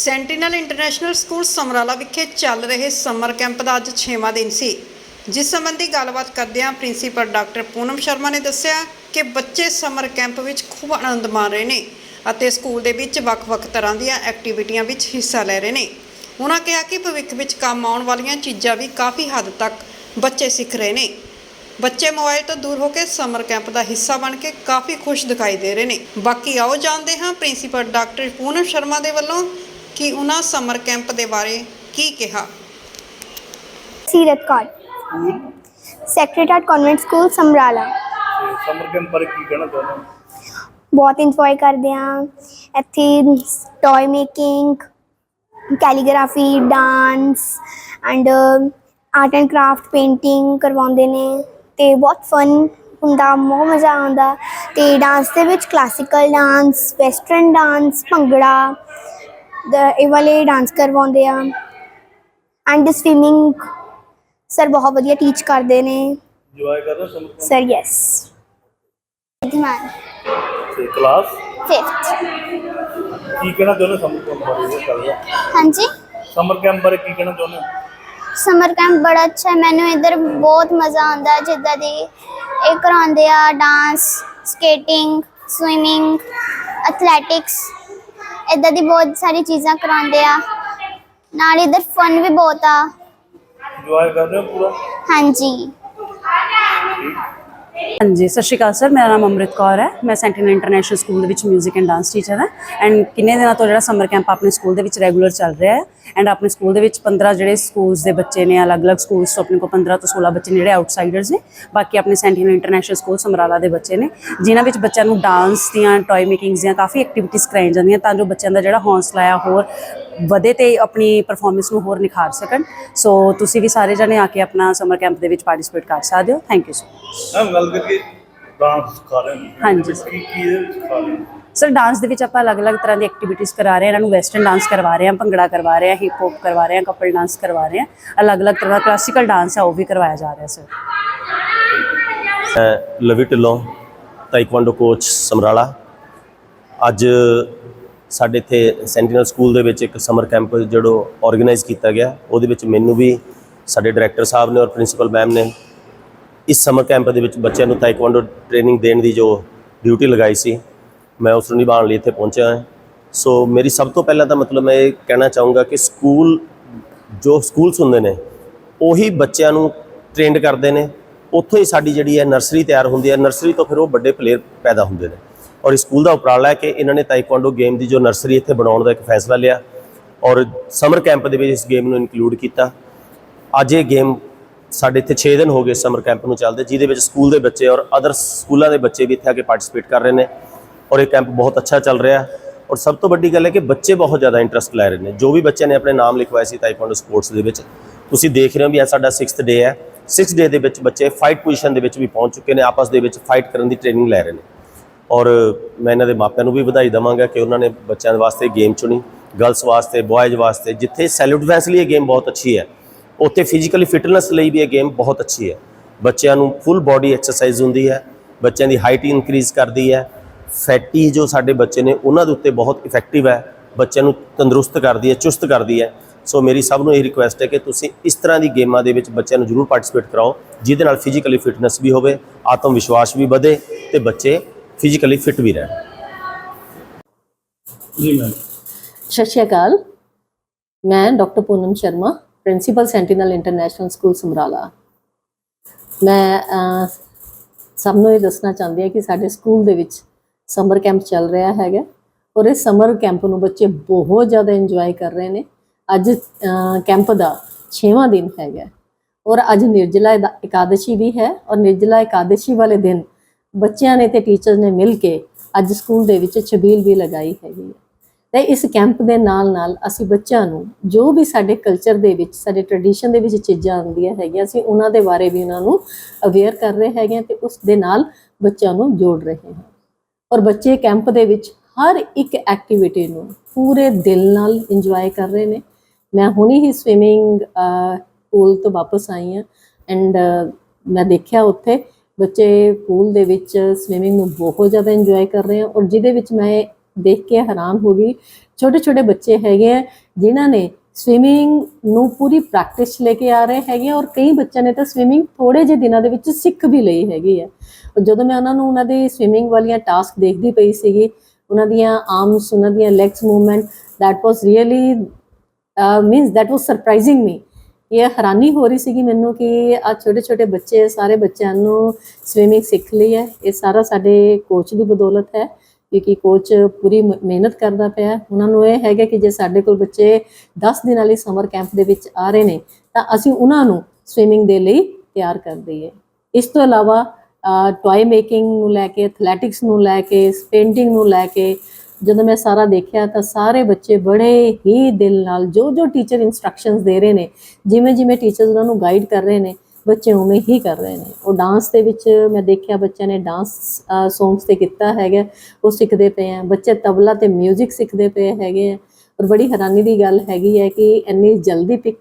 Sentinel international school Samrala ਵਿਖੇ ਚੱਲ ਰਹੇ ਸਮਰ ਕੈਂਪ ਦਾ ਅੱਜ 6ਵਾਂ ਦਿਨ ਸੀ। ਜਿਸ ਸੰਬੰਧੀ ਗੱਲਬਾਤ ਕਰਦਿਆਂ ਪ੍ਰਿੰਸੀਪਲ ਡਾਕਟਰ ਪੂਨਮ ਸ਼ਰਮਾ ਨੇ ਦੱਸਿਆ ਕਿ ਬੱਚੇ ਸਮਰ ਕੈਂਪ ਵਿੱਚ ਖੂਬ ਆਨੰਦ ਮਾਣ ਰਹੇ ਨੇ ਅਤੇ ਸਕੂਲ ਦੇ ਵਿੱਚ ਵੱਖ-ਵੱਖ ਤਰ੍ਹਾਂ ਦੀਆਂ ਐਕਟੀਵਿਟੀਆਂ ਵਿੱਚ ਹਿੱਸਾ ਲੈ ਰਹੇ ਨੇ। ਉਹਨਾਂ ਕਿਹਾ ਕਿ ਭਵਿੱਖ ਵਿੱਚ ਕੰਮ ਆਉਣ ਵਾਲੀਆਂ ਚੀਜ਼ਾਂ ਵੀ ਕਾਫੀ ਹੱਦ ਤੱਕ ਬੱਚੇ ਸਿੱਖ ਰਹੇ ਨੇ। ਬੱਚੇ ਮੋਬਾਈਲ ਤੋਂ ਦੂਰ ਹੋ ਕੇ ਸਮਰ ਕੈਂਪ ਦਾ ਹਿੱਸਾ ਬਣ ਕੇ ਕਾਫੀ ਖੁਸ਼ ਦਿਖਾਈ ਦੇ ਰਹੇ ਨੇ। ਬਾਕੀ ਆਓ ਜਾਣਦੇ ਹਾਂ ਪ੍ਰਿੰਸੀਪਲ ਡਾਕਟਰ ਪੂਨਮ ਸ਼ਰਮਾ ਦੇ ਵੱਲੋਂ ਕਿ ਉਹਨਾਂ ਸਮਰ ਕੈਂਪ ਦੇ ਬਾਰੇ ਕੀ ਕਿਹਾ? Seerat Kaur sacred heart convent school Samrala. Summer camp ਬਾਰੇ ਕੀ ਕਹਿਣਾ ਚਾਹੁੰਦੇ ਹੋ? ਬਹੁਤ ਇੰਜੋਏ ਕਰਦੇ ਹਾਂ। ਇੱਥੇ toy making calligraphy dance and art and craft painting ਕਰਵਾਉਂਦੇ ਨੇ। ਤੇ ਬਹੁਤ ਫਨ ਹੁੰਦਾ ਬਹੁਤ ਮਜ਼ਾ ਆਉਂਦਾ। ਤੇ ਡਾਂਸ ਦੇ ਵਿੱਚ classical dance western dance bhangra ਇਹ ਵਾਲੇ ਡਾਂਸ ਕਰਵਾਉਂਦੇ ਆ। ਐਂਡ ਸਵਿਮਿੰਗ ਸਰ ਬਹੁਤ ਵਧੀਆ ਟੀਚ ਕਰਦੇ ਨੇ। ਇੰਜੋਏ ਕਰ ਰਹੇ ਸਰ ਯੈਸ ਧਿਆਨ ਤੇ ਕਲਾਸ 5th ਕੀ ਕਹਿਣਾ ਚਾਹੁੰਦੇ ਹੋ ਸਮਰ ਕੈਂਪ ਬਾਰੇ? ਇਹ ਚੱਲ ਰਿਹਾ ਹਾਂਜੀ? ਸਮਰ ਕੈਂਪ ਬਾਰੇ ਕੀ ਕਹਿਣਾ ਚਾਹੁੰਦੇ ਹੋ? ਸਮਰ ਕੈਂਪ ਬੜਾ ਅੱਛਾ ਹੈ। ਮੈਨੂੰ ਇੱਧਰ ਬਹੁਤ ਮਜ਼ਾ ਆਉਂਦਾ ਹੈ ਜਿੱਦਾਂ ਦੀ ਇਹ ਕਰਾਉਂਦੇ ਆ ਡਾਂਸ ਸਕੇਟਿੰਗ ਸਵਿਮਿੰਗ ਐਥਲੈਟਿਕਸ ਇੱਦਾਂ ਦੀ ਬਹੁਤ ਸਾਰੀ ਚੀਜ਼ਾਂ ਕਰਾਉਂਦੇ ਆ। ਨਾਲ ਇੱਧਰ ਫਨ ਵੀ ਬਹੁਤ ਆ। ਇੰਜੋਏ ਕਰ ਰਹੇ ਹੋ ਪੂਰਾ? ਹਾਂਜੀ। ਹਾਂਜੀ, ਸਤਿ ਸ਼੍ਰੀ ਅਕਾਲ ਸਰ, ਮੇਰਾ ਨਾਮ ਅੰਮ੍ਰਿਤ ਕੌਰ ਹੈ। ਮੈਂ ਸੈਂਟੀਨਲ ਇੰਟਰਨੈਸ਼ਨਲ ਸਕੂਲ ਦੇ ਵਿੱਚ 뮤직 ਐਂਡ ਡਾਂਸ ਟੀਚਰ ਹਾਂ। ਐਂਡ ਕਿੰਨੇ ਦਿਨਾਂ ਤੋਂ ਜਿਹੜਾ ਸਮਰ ਕੈਂਪ ਆਪਣੇ ਸਕੂਲ ਦੇ ਵਿੱਚ ਰੈਗੂਲਰ ਚੱਲ ਰਿਹਾ ਹੈ। ਐਂਡ ਆਪਣੇ ਸਕੂਲ ਦੇ ਵਿੱਚ 15 ਜਿਹੜੇ ਸਕੂਲਸ ਦੇ ਬੱਚੇ ਨੇ, ਅਲੱਗ-ਅਲੱਗ ਸਕੂਲਸ ਤੋਂ ਆਪਣੇ ਕੋਲ 15 ਤੋਂ 16 ਬੱਚੇ ਨੇ ਜਿਹੜੇ ਆਊਟਸਾਈਡਰਸ ਨੇ। ਬਾਕੀ ਆਪਣੇ ਸੈਂਟੀਨਲ ਇੰਟਰਨੈਸ਼ਨਲ ਸਕੂਲ ਸਮਰਾਲਾ ਦੇ ਬੱਚੇ ਨੇ। ਜਿਨ੍ਹਾਂ ਵਿੱਚ ਬੱਚਿਆਂ ਨੂੰ ਡਾਂਸ ਦੀਆਂ ਟੌਏ ਮੇਕਿੰਗਸ ਦੀਆਂ ਕਾਫੀ ਐਕਟੀਵਿਟੀਜ਼ ਕਰਾਈਆਂ ਜਾਂਦੀਆਂ ਤਾਂ ਜੋ ਬੱਚਿਆਂ ਦਾ ਜਿਹੜਾ ਹੌਸਲਾ ਆ, ਹੋਰ ਵਧੇ ਤੇ ਆਪਣੀ ਪਰਫਾਰਮੈਂਸ ਨੂੰ ਹੋਰ ਨਿਖਾਰ ਸਕਣ। ਸੋ ਤੁਸੀਂ ਵੀ ਸਾਰੇ ਜਣੇ ਆ ਕੇ ਆਪਣਾ ਸਮਰ ਕੈਂਪ ਦੇ ਵਿੱਚ ਪਾਰਟਿਸਿਪੇਟ ਕਰ ਸਕਦੇ ਹੋ। ਥੈਂਕ ਯੂ ਸੋ ਮਚ ਗੱਲ ਕਰਕੇ ਡਾਂਸ ਸਿਖਾ ਰਹੇ ਹੋ। ਹਾਂਜੀ। ਕੀ ਕੀ ਵਿੱਚ ਸਿਖਾ ਰਹੇ ਹੋ? ਸਰ ਡਾਂਸ ਦੇ ਵਿੱਚ ਆਪਾਂ ਅਲੱਗ-ਅਲੱਗ ਤਰ੍ਹਾਂ ਦੀ ਐਕਟੀਵਿਟੀਜ਼ ਕਰਾ ਰਹੇ ਹਾਂ। ਇਹਨਾਂ ਨੂੰ ਵੈਸਟਰਨ ਡਾਂਸ ਕਰਵਾ ਰਹੇ ਹਾਂ ਭੰਗੜਾ ਕਰਵਾ ਰਹੇ ਹਾਂ ਹਿਪ ਹੌਪ ਕਰਵਾ ਰਹੇ ਹਾਂ ਕਪਲ ਡਾਂਸ ਕਰਵਾ ਰਹੇ ਹਾਂ। ਅਲੱਗ-ਅਲੱਗ ਤਰ੍ਹਾਂ ਦਾ ਕਲਾਸੀਕਲ ਡਾਂਸ ਹੈ ਉਹ ਵੀ ਕਰਵਾਇਆ ਜਾ ਰਿਹਾ ਸਰ ਮੈਂ ਲਵੀ ਢਿੱਲੋਂ ਤਾਈਕਵਾਂਡੋ ਕੋਚ ਸਮਰਾਲਾ। ਅੱਜ ਸਾਡੇ ਇੱਥੇ ਸੈਂਟੀਨਲ ਸਕੂਲ ਦੇ ਵਿੱਚ ਇੱਕ ਸਮਰ ਕੈਂਪ ਜਿਹੜਾ ਆਰਗੇਨਾਈਜ਼ ਕੀਤਾ ਗਿਆ, ਉਹਦੇ ਵਿੱਚ ਮੈਨੂੰ ਵੀ ਸਾਡੇ ਡਾਇਰੈਕਟਰ ਸਾਹਿਬ ਨੇ ਔਰ ਪ੍ਰਿੰਸੀਪਲ ਮੈਮ ਨੇ ਇਸ ਸਮਰ ਕੈਂਪ ਦੇ ਵਿੱਚ ਬੱਚਿਆਂ ਨੂੰ ਤਾਈਕਵਾਂਡੋ ਟ੍ਰੇਨਿੰਗ ਦੇਣ ਦੀ ਜੋ ਡਿਊਟੀ ਲਗਾਈ ਸੀ, ਮੈਂ ਉਸ ਨੂੰ ਨਿਭਾਉਣ ਲਈ ਇੱਥੇ ਪਹੁੰਚਿਆ ਹਾਂ। ਸੋ ਮੇਰੀ ਸਭ ਤੋਂ ਪਹਿਲਾਂ ਤਾਂ ਮਤਲਬ ਮੈਂ ਇਹ ਕਹਿਣਾ ਚਾਹੂੰਗਾ ਕਿ ਸਕੂਲ ਜੋ ਸਕੂਲਸ ਹੁੰਦੇ ਨੇ, ਉਹੀ ਬੱਚਿਆਂ ਨੂੰ ਟ੍ਰੇਨਡ ਕਰਦੇ ਨੇ। ਉੱਥੋਂ ਹੀ ਸਾਡੀ ਜਿਹੜੀ ਹੈ ਨਰਸਰੀ ਤਿਆਰ ਹੁੰਦੀ ਹੈ ਨਰਸਰੀ ਤੋਂ ਫਿਰ ਉਹ ਵੱਡੇ ਪਲੇਅਰ ਪੈਦਾ ਹੁੰਦੇ ਨੇ। ਔਰ ਸਕੂਲ ਦਾ ਉਪਰਾਲਾ ਹੈ ਕਿ ਇਹਨਾਂ ਨੇ ਤਾਈਕਵਾਂਡੋ ਗੇਮ ਦੀ ਜੋ ਨਰਸਰੀ ਇੱਥੇ ਬਣਾਉਣ ਦਾ ਇੱਕ ਫੈਸਲਾ ਲਿਆ ਔਰ ਸਮਰ ਕੈਂਪ ਦੇ ਵਿੱਚ ਇਸ ਗੇਮ ਨੂੰ ਇਨਕਲੂਡ ਕੀਤਾ। ਅੱਜ ਇਹ ਗੇਮ ਸਾਡੇ ਇੱਥੇ 6 ਦਿਨ ਹੋ ਗਏ ਸਮਰ ਕੈਂਪ ਨੂੰ ਚੱਲਦੇ, ਜਿਹਦੇ ਵਿੱਚ ਸਕੂਲ ਦੇ ਬੱਚੇ ਔਰ ਅਦਰ ਸਕੂਲਾਂ ਦੇ ਬੱਚੇ ਵੀ ਇੱਥੇ ਆ ਕੇ ਪਾਰਟਿਸਿਪੇਟ ਕਰ ਰਹੇ ਨੇ ਔਰ ਇਹ ਕੈਂਪ ਬਹੁਤ ਅੱਛਾ ਚੱਲ ਰਿਹਾ ਔਰ ਸਭ ਤੋਂ ਵੱਡੀ ਗੱਲ ਹੈ ਕਿ ਬੱਚੇ ਬਹੁਤ ਜ਼ਿਆਦਾ ਇੰਟਰਸਟ ਲੈ ਰਹੇ ਨੇ। ਜੋ ਵੀ ਬੱਚਿਆਂ ਨੇ ਆਪਣੇ ਨਾਮ ਲਿਖਵਾਏ ਸੀ ਤਾਈਕਵਾਂਡੋ ਸਪੋਰਟਸ ਦੇ ਵਿੱਚ, ਤੁਸੀਂ ਦੇਖ ਰਹੇ ਹੋ ਵੀ ਇਹ ਸਾਡਾ 6th ਡੇ ਹੈ। 6th ਡੇ ਦੇ ਵਿੱਚ ਬੱਚੇ ਫਾਈਟ ਪੋਜੀਸ਼ਨ ਦੇ ਵਿੱਚ ਵੀ ਪਹੁੰਚ ਚੁੱਕੇ ਨੇ, ਆਪਸ ਦੇ ਵਿੱਚ ਫਾਈਟ ਕਰਨ ਦੀ ਟ੍ਰੇਨਿੰਗ ਲੈ ਰਹੇ ਨੇ। ਔਰ ਮੈਂ ਇਹਨਾਂ ਦੇ ਮਾਪਿਆਂ ਨੂੰ ਵੀ ਵਧਾਈ ਦਵਾਂਗਾ ਕਿ ਉਹਨਾਂ ਨੇ ਬੱਚਿਆਂ ਦੇ ਵਾਸਤੇ ਗੇਮ ਚੁਣੀ ਗਰਲਸ ਵਾਸਤੇ ਬॉयਜ਼ ਵਾਸਤੇ, ਜਿੱਥੇ ਸੈਲੂਟ ਡਿਫੈਂਸ ਲਈ ਇਹ ਗੇਮ ਬਹੁਤ ਅੱਛੀ ਹੈ, ਉੱਥੇ ਫਿਜ਼ੀਕਲੀ ਫਿਟਨੈਸ ਲਈ ਵੀ ਇਹ ਗੇਮ ਬਹੁਤ ਅੱਛੀ ਹੈ। ਬੱਚਿਆਂ ਨੂੰ ਫੁੱਲ ਬਾਡੀ ਐਕਸਰਸਾਈਜ਼ ਹੁੰਦੀ ਹੈ, ਬੱਚਿਆਂ ਦੀ ਹਾਈਟ ਇਨਕਰੀਜ਼ ਕਰਦੀ ਹੈ ਫੈਟੀ ਜੋ ਸਾਡੇ ਬੱਚੇ ਨੇ ਉਹਨਾਂ ਦੇ ਉੱਤੇ ਬਹੁਤ ਇਫੈਕਟਿਵ ਹੈ, ਬੱਚਿਆਂ ਨੂੰ ਤੰਦਰੁਸਤ ਕਰਦੀ ਹੈ, ਚੁਸਤ ਕਰਦੀ ਹੈ। ਸੋ ਮੇਰੀ ਸਭ ਨੂੰ ਇਹ ਰਿਕੁਐਸਟ ਹੈ ਕਿ ਤੁਸੀਂ ਇਸ ਤਰ੍ਹਾਂ ਦੀ ਗੇਮਾਂ ਦੇ ਵਿੱਚ ਬੱਚਿਆਂ ਨੂੰ ਜ਼ਰੂਰ ਪਾਰਟਿਸਿਪੇਟ ਕਰਾਓ, ਜਿਹਦੇ ਨਾਲ ਫਿਜ਼ੀਕਲੀ ਫਿਟਨੈਸ ਵੀ ਹੋਵੇ, ਆਤਮ ਵਿਸ਼ਵਾਸ ਵੀ ਵਧੇ ਤੇ ਬੱਚੇ ਫਿਜ਼ੀਕਲੀ ਫਿਟ ਵੀ ਰਹਿਣ। ਜੀ ਮੈਮ ਸਤਿ ਸ਼੍ਰੀ ਅਕਾਲ। ਮੈਂ doctor Poonam Sharma principal sentinel international school Samrala. ਮੈਂ ਸਭ ਨੂੰ ਇਹ ਦੱਸਣਾ ਚਾਹੁੰਦੀ ਹਾਂ ਕਿ ਸਾਡੇ ਸਕੂਲ ਦੇ ਵਿੱਚ ਸਮਰ ਕੈਂਪ ਚੱਲ ਰਿਹਾ ਹੈਗਾ। ਔਰ ਇਸ ਸਮਰ ਕੈਂਪ ਨੂੰ ਬੱਚੇ ਬਹੁਤ ਜ਼ਿਆਦਾ ਇੰਜੋਏ ਕਰ ਰਹੇ ਨੇ। ਅੱਜ ਕੈਂਪ ਦਾ 6ਵਾਂ ਦਿਨ ਹੈਗਾ। ਔਰ ਅੱਜ ਨਿਰਜਲਾ ਇਕਾਦਸ਼ੀ ਵੀ ਹੈ। ਔਰ ਨਿਰਜਲਾ ਇਕਾਦਸ਼ੀ ਵਾਲੇ ਦਿਨ ਬੱਚਿਆਂ ਨੇ ਤੇ ਟੀਚਰਸ ਨੇ ਮਿਲ ਕੇ ਅੱਜ ਸਕੂਲ ਦੇ ਵਿੱਚ ਛਬੀਲ ਵੀ ਲਗਾਈ ਹੈਗੀ ਹੈ। ਤੇ ਇਸ ਕੈਂਪ ਦੇ ਨਾਲ ਨਾਲ ਅਸੀਂ ਬੱਚਿਆਂ ਨੂੰ ਜੋ ਵੀ ਸਾਡੇ ਕਲਚਰ ਦੇ ਵਿੱਚ, ਸਾਡੇ ਟ੍ਰੈਡੀਸ਼ਨ ਦੇ ਵਿੱਚ ਚੀਜ਼ਾਂ ਆਉਂਦੀਆਂ ਹੈਗੀਆਂ, ਅਸੀਂ ਉਹਨਾਂ ਦੇ ਬਾਰੇ ਵੀ ਉਹਨਾਂ ਨੂੰ ਅਵੇਅਰ ਕਰ ਰਹੇ ਹੈਗੇ ਹਾਂ ਤੇ ਉਸ ਦੇ ਨਾਲ ਬੱਚਿਆਂ ਨੂੰ ਜੋੜ ਰਹੇ ਹਾਂ। ਔਰ ਬੱਚੇ ਕੈਂਪ ਦੇ ਵਿੱਚ ਹਰ ਇੱਕ ਐਕਟੀਵਿਟੀ ਨੂੰ ਪੂਰੇ ਦਿਲ ਨਾਲ ਇੰਜੋਏ ਕਰ ਰਹੇ ਨੇ। ਮੈਂ ਹੁਣੀ ਹੀ ਸਵਿਮਿੰਗ ਪੂਲ ਤੋਂ ਵਾਪਸ ਆਈ ਹਾਂ ਐਂਡ ਮੈਂ ਦੇਖਿਆ ਉੱਥੇ ਬੱਚੇ ਪੂਲ ਦੇ ਵਿੱਚ ਸਵਿਮਿੰਗ ਨੂੰ ਬਹੁਤ ਜ਼ਿਆਦਾ ਇੰਜੋਏ ਕਰ ਰਹੇ ਆ ਔਰ ਜਿਹਦੇ ਵਿੱਚ ਮੈਂ ਦੇਖ ਕੇ ਹੈਰਾਨ ਹੋ ਗਈ। ਛੋਟੇ ਛੋਟੇ ਬੱਚੇ ਹੈਗੇ ਆ ਜਿਨ੍ਹਾਂ ਨੇ ਸਵਿਮਿੰਗ ਨੂੰ ਪੂਰੀ ਪ੍ਰੈਕਟਿਸ ਲੈ ਕੇ ਆ ਰਹੇ ਹੈਗੇ ਆ ਔਰ ਕਈ ਬੱਚਿਆਂ ਨੇ ਤਾਂ ਸਵਿਮਿੰਗ ਥੋੜੇ ਜਿਹੇ ਦਿਨਾਂ ਦੇ ਵਿੱਚ ਸਿੱਖ ਵੀ ਲਈ ਹੈਗੀ ਹੈ ਜਦੋਂ ਮੈਂ ਉਹਨਾਂ ਨੂੰ ਉਹਨਾਂ ਦੇ ਸਵਿਮਿੰਗ ਵਾਲੀਆਂ ਟਾਸਕ ਦੇਖਦੀ ਪਈ ਸੀਗੀ ਉਹਨਾਂ ਦੀਆਂ ਆਰਮਸ ਉਹਨਾਂ ਦੀਆਂ legs movement that was really uh, means that was surprising me ਇਹ ਹੈਰਾਨੀ ਹੋ ਰਹੀ ਸੀਗੀ ਮੈਨੂੰ ਕਿ ਆ ਛੋਟੇ ਛੋਟੇ ਬੱਚੇ, ਸਾਰੇ ਬੱਚਿਆਂ ਨੂੰ ਸਵਿਮਿੰਗ ਸਿੱਖ ਲਈ ਹੈ। ਇਹ ਸਾਰਾ ਸਾਡੇ ਕੋਚ ਦੀ ਬਦੌਲਤ ਹੈ ਕਿਉਂਕਿ ਕੋਚ ਪੂਰੀ ਮ- ਮਿਹਨਤ ਕਰਦਾ ਪਿਆ। ਉਹਨਾਂ ਨੂੰ ਇਹ ਹੈਗਾ ਕਿ ਜੇ ਸਾਡੇ ਕੋਲ ਬੱਚੇ 10 ਦਿਨਾਂ ਲਈ ਸਮਰ ਕੈਂਪ ਦੇ ਵਿੱਚ ਆ ਰਹੇ ਨੇ, ਤਾਂ ਅਸੀਂ ਉਹਨਾਂ ਨੂੰ ਸਵਿਮਿੰਗ ਦੇ ਲਈ ਤਿਆਰ ਕਰ ਦਈਏ। ਇਸ ਤੋਂ ਇਲਾਵਾ ਟੌਏ ਮੇਕਿੰਗ ਨੂੰ ਲੈ ਕੇ ਐਥਲੈਟਿਕਸ ਨੂੰ ਲੈ ਕੇ ਪੇਂਟਿੰਗ ਨੂੰ ਲੈ ਕੇ ਜਦੋਂ ਮੈਂ ਸਾਰਾ ਦੇਖਿਆ ਤਾਂ ਸਾਰੇ ਬੱਚੇ ਬੜੇ ਹੀ ਦਿਲ ਨਾਲ ਜੋ ਜੋ ਟੀਚਰ ਇਨਸਟਰਕਸ਼ਨਸ ਦੇ ਰਹੇ ਨੇ, ਜਿਵੇਂ ਜਿਵੇਂ ਟੀਚਰਸ ਉਹਨਾਂ ਨੂੰ ਗਾਈਡ ਕਰ ਰਹੇ ਨੇ, ਬੱਚੇ ਉਵੇਂ ਹੀ ਕਰ ਰਹੇ ਨੇ। ਉਹ ਡਾਂਸ ਦੇ ਵਿੱਚ ਮੈਂ ਦੇਖਿਆ ਬੱਚਿਆਂ ਨੇ ਡਾਂਸ ਸੌਂਗਸ ਤੇ ਕੀਤਾ ਹੈਗਾ, ਉਹ ਸਿੱਖਦੇ ਪਏ ਆ। ਬੱਚੇ ਤਬਲਾ ਤੇ 뮤직 ਸਿੱਖਦੇ ਪਏ ਹੈਗੇ ਆ। ਔਰ ਬੜੀ ਹੈਰਾਨੀ ਦੀ ਗੱਲ ਹੈਗੀ ਹੈ ਕਿ ਇੰਨੀ ਜਲਦੀ ਪਿਕ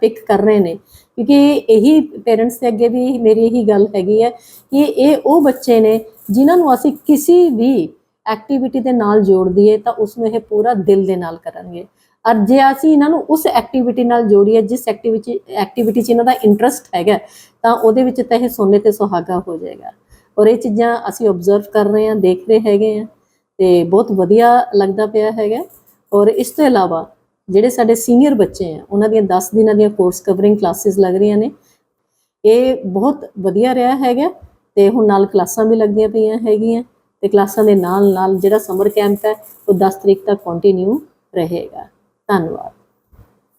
ਪਿਕ ਕਰ ਰਹੇ ਨੇ। ਕਿਉਂਕਿ ਇਹੀ ਪੇਰੈਂਟਸ ਦੇ ਅੱਗੇ ਵੀ ਮੇਰੀ ਇਹੀ ਗੱਲ ਹੈਗੀ ਹੈ ਕਿ ਇਹ ਉਹ ਬੱਚੇ ਨੇ ਜਿਨ੍ਹਾਂ ਨੂੰ ਅਸੀਂ ਕਿਸੇ ਵੀ ਐਕਟੀਵਿਟੀ ਦੇ ਨਾਲ ਜੋੜ ਦਈਏ ਤਾਂ ਉਸ ਨੂੰ ਇਹ ਪੂਰਾ ਦਿਲ ਦੇ ਨਾਲ ਕਰਨਗੇ। ਔਰ ਜੇ ਅਸੀਂ ਇਹਨਾਂ ਨੂੰ ਉਸ ਐਕਟੀਵਿਟੀ ਨਾਲ ਜੋੜੀਏ, ਜਿਸ ਐਕਟੀਵਿਟੀ ਐਕਟੀਵਿਟੀ 'ਚ ਇਹਨਾਂ ਦਾ ਇੰਟਰਸਟ ਹੈਗਾ, ਤਾਂ ਉਹਦੇ ਵਿੱਚ ਤਾਂ ਇਹ ਸੋਨੇ ਤੇ ਸੁਹਾਗਾ ਹੋ ਜਾਏਗਾ। ਔਰ ਇਹ ਚੀਜ਼ਾਂ ਅਸੀਂ ਆਬਜ਼ਰਵ ਕਰ ਰਹੇ ਹਾਂ, ਦੇਖ ਰਹੇ ਹੈਗੇ ਆ ਤੇ ਬਹੁਤ ਵਧੀਆ ਲੱਗਦਾ ਪਿਆ ਹੈਗਾ। ਔਰ ਇਸ ਤੋਂ ਇਲਾਵਾ ਜਿਹੜੇ ਸਾਡੇ ਸੀਨੀਅਰ ਬੱਚੇ ਆ, ਉਹਨਾਂ ਦੀਆਂ 10 ਦਿਨਾਂ ਦੀਆਂ ਕੋਰਸ ਕਵਰਿੰਗ ਕਲਾਸਿਸ ਲੱਗ ਰਹੀਆਂ ਨੇ। ਇਹ ਬਹੁਤ ਵਧੀਆ ਰਿਹਾ ਹੈਗਾ, ਤੇ ਹੁਣ ਨਾਲ ਕਲਾਸਾਂ ਵੀ ਲੱਗਦੀਆਂ ਪਈਆਂ ਹੈਗੀਆਂ। ਤੇ ਕਲਾਸਾਂ ਦੇ ਨਾਲ ਨਾਲ ਜਿਹੜਾ ਸਮਰ ਕੈਂਪ ਹੈ, ਉਹ 10 ਤਰੀਕ ਤੱਕ ਕੰਟੀਨਿਊ ਰਹੇਗਾ। ਧੰਨਵਾਦ।